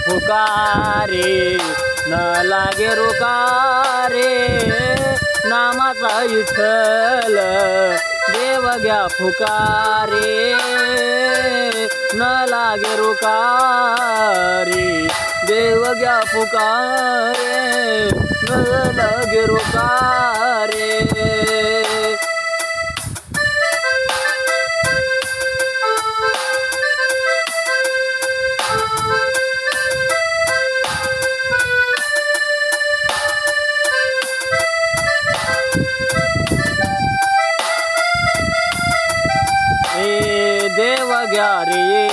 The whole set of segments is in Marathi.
फुकारे न लागे रुकारे नामाचा विठ्ठल देव घ्या फुकारे न लागे रुकारे देव घ्या फुकारे न लागे रुकारे. देव घ्या रे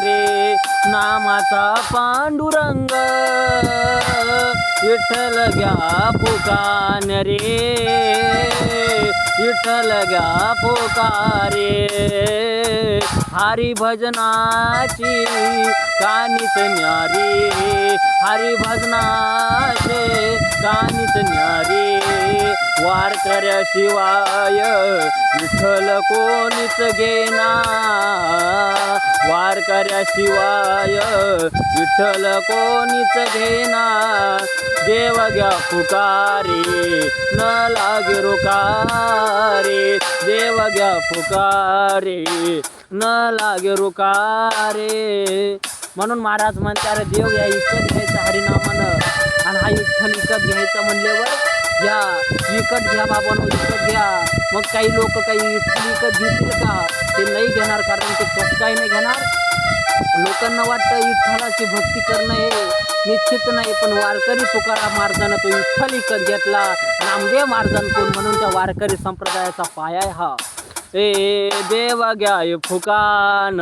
रे. नामाचा पांडुरंग. विठ्ठल घ्या पुकान रे. विठ्ठल घ्या पुकारे हरी भजनाची कानीच न्यारी. हरी भजनाचे कानीच न्यारी. वारकऱ्याशिवाय विठ्ठल कोणीच घेना वारकऱ्याशिवाय विठ्ठल कोणीच घेना देव घ्या पुकारे न लागे रुकारे. देव घ्या पुकारे न लागे रुकारे. म्हणून महाराज म्हणते अरे देव या विकत घ्यायचा हरिनामानं. आणि हा विठ्ठल इकत घ्यायचा म्हणल्यावर घ्या विकत घ्या बाबांनो विकत घ्या. मग काही लोक काही विकत घेतील का? ते नाही घेणार कारण ते कसं काही नाही घेणार. लोकांना वाटतं विठ्ठलाची भक्ती करणं हे निश्चित नाही पण वारकरी तुकाराम महाराजांना तो विठ्ठल विकत घेतला. नामदेव महाराजांकडून कोण म्हणून त्या वारकरी संप्रदायाचा पाया आहे हा. ए देव घ्या फुकान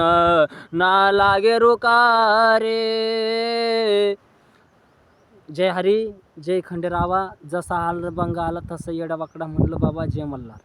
ना लागे रोकारे जय हरी जय खंडेरावा जसा आल बंग आला तसं येडा वाकडा म्हणलं बाबा जय मल्हार.